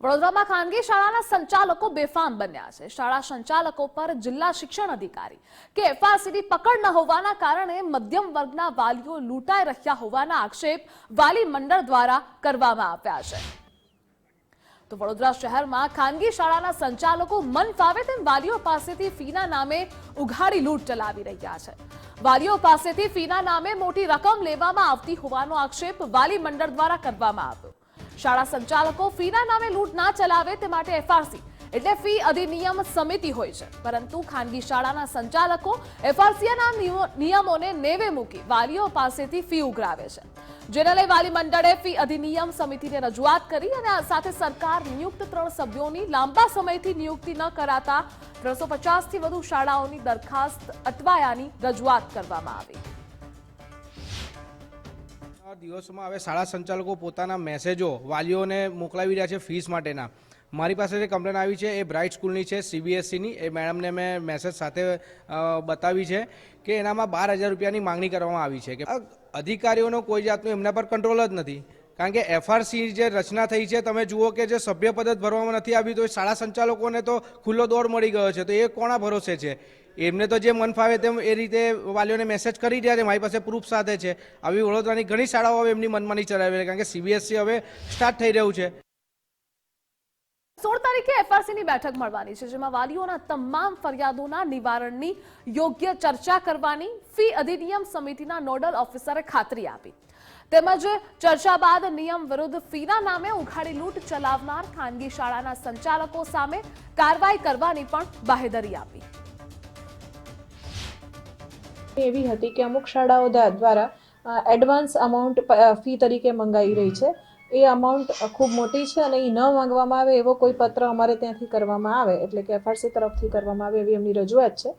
વડોદરામાં ખાનગી શાળાના સંચાલકો બેફામ બન્યા છે. શાળા સંચાલકો પર જિલ્લા શિક્ષણ અધિકારી કે એફઆરસીની પકડ ન હોવાના કારણે મધ્યમ વર્ગના વાલીઓ લૂંટાઈ રહ્યા હોવાના આક્ષેપ વાલી મંડળ દ્વારા કરવામાં આવ્યા છે. તો વડોદરા શહેરમાં ખાનગી શાળાના સંચાલકો મન ફાવે તેમ વાલીઓ પાસેથી ફીના નામે ઉઘાડી લૂંટ ચલાવી રહ્યા છે. વાલીઓ પાસેથી ફીના નામે મોટી રકમ લેવામાં આવતી હોવાનો આક્ષેપ વાલી મંડળ દ્વારા કરવામાં આવ્યો. શાળા સંચાલકો ફીના નામે લૂંટ ના ચલાવે તે માટે એફઆરસી એટલે ફી અધિનિયમ સમિતિ હોય છે. પરંતુ ખાનગી શાળાના સંચાલકો એફઆરસીના નિયમો- નિયમોને નેવે મૂકી વાલીઓ પાસેથી ફી ઉઘરાવે છે. જેને લઈ વાલી મંડળે ફી અધિનિયમ સમિતિને રજૂઆત કરી અને સાથે સરકાર નિયુક્ત ત્રણ સભ્યોની લાંબા સમયથી નિયુક્તિ ન કરાતા ત્રણસો પચાસથી વધુ શાળાઓની દરખાસ્ત અટવાયાની રજૂઆત કરવામાં આવી. દિવસોમાં હવે શાળા સંચાલકો પોતાના મેસેજો વાલીઓને મોકલાવી રહ્યા છે ફીસ માટેના. મારી પાસે જે કમ્પ્લેન આવી છે એ બ્રાઇટ સ્કૂલની છે સીબીએસસીની એ મેડમને મેં મેસેજ સાથે બતાવી છે કે એનામાં બાર હજાર રૂપિયાની માંગણી કરવામાં આવી છે કે અધિકારીઓનો કોઈ જાતનું એમના પર કંટ્રોલ જ નથી. કારણ કે એફઆરસી જે રચના થઈ છે, તમે જુઓ કે જે સભ્ય પદ જ ભરવામાં નથી આવ્યું, તો એ શાળા સંચાલકોને તો ખુલ્લો દોર મળી ગયો છે. તો એ કોના ભરોસે છે? એમને તો જે મન ફાવે તેમ એ રીતે વાલીઓને મેસેજ કરી રહ્યા છે, મારી પાસે પ્રૂફ સાથે છે. આવી વડોદરાની ઘણી શાળાઓ હવે એમની મનમાની ચલાવી કારણ કે સીબીએસસી હવે સ્ટાર્ટ થઈ રહ્યું છે. સોળ તારીખે એફઆરસીની બેઠક મળવાની છે, જેમાં વાલીઓના તમામ ફરિયાદોના નિવારણની યોગ્ય ચર્ચા કરવાની, ફી અધિનિયમ સમિતિના નોડલ ઓફિસરે ખાતરી આપી. તેમજ ચર્ચા બાદ નિયમ વિરુદ્ધ ફીના નામે ઉઘાડી લૂંટ ચલાવનાર ખાનગી શાળાના સંચાલકો સામે કાર્યવાહી કરવાની પણ બાહેધરી આપી. એવી હતી કે અમુક શાળાઓ દ્વારા એડવાન્સ અમાઉન્ટ ફી તરીકે મંગાઈ રહી છે. એ અમાઉન્ટ ખૂબ મોટી છે અને એ ન માંગવામાં આવે એવો કોઈ પત્ર અમારે ત્યાંથી કરવામાં આવે. એટલે કે એફઆરસી તરફથી કરવામાં આવે એવી એમની રજૂઆત છે.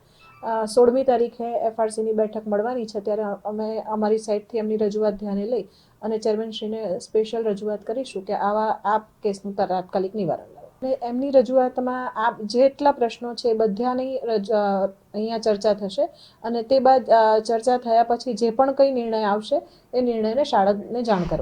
સોળમી તારીખે એફઆરસીની બેઠક મળવાની છે. ત્યારે અમે અમારી સાઈડથી એમની રજૂઆત ધ્યાને લઈ અને ચેરમેનશ્રીને સ્પેશિયલ રજૂઆત કરીશું કે આવા, આ કેસનું તાત્કાલિક નિવારણ અને એમની રજૂઆતમાં આ જેટલા પ્રશ્નો છે બધાની અહીંયા ચર્ચા થશે અને તે બાદ ચર્ચા થયા પછી જે પણ કંઈ નિર્ણય આવશે એ નિર્ણયને શાળાને જાણ કરવા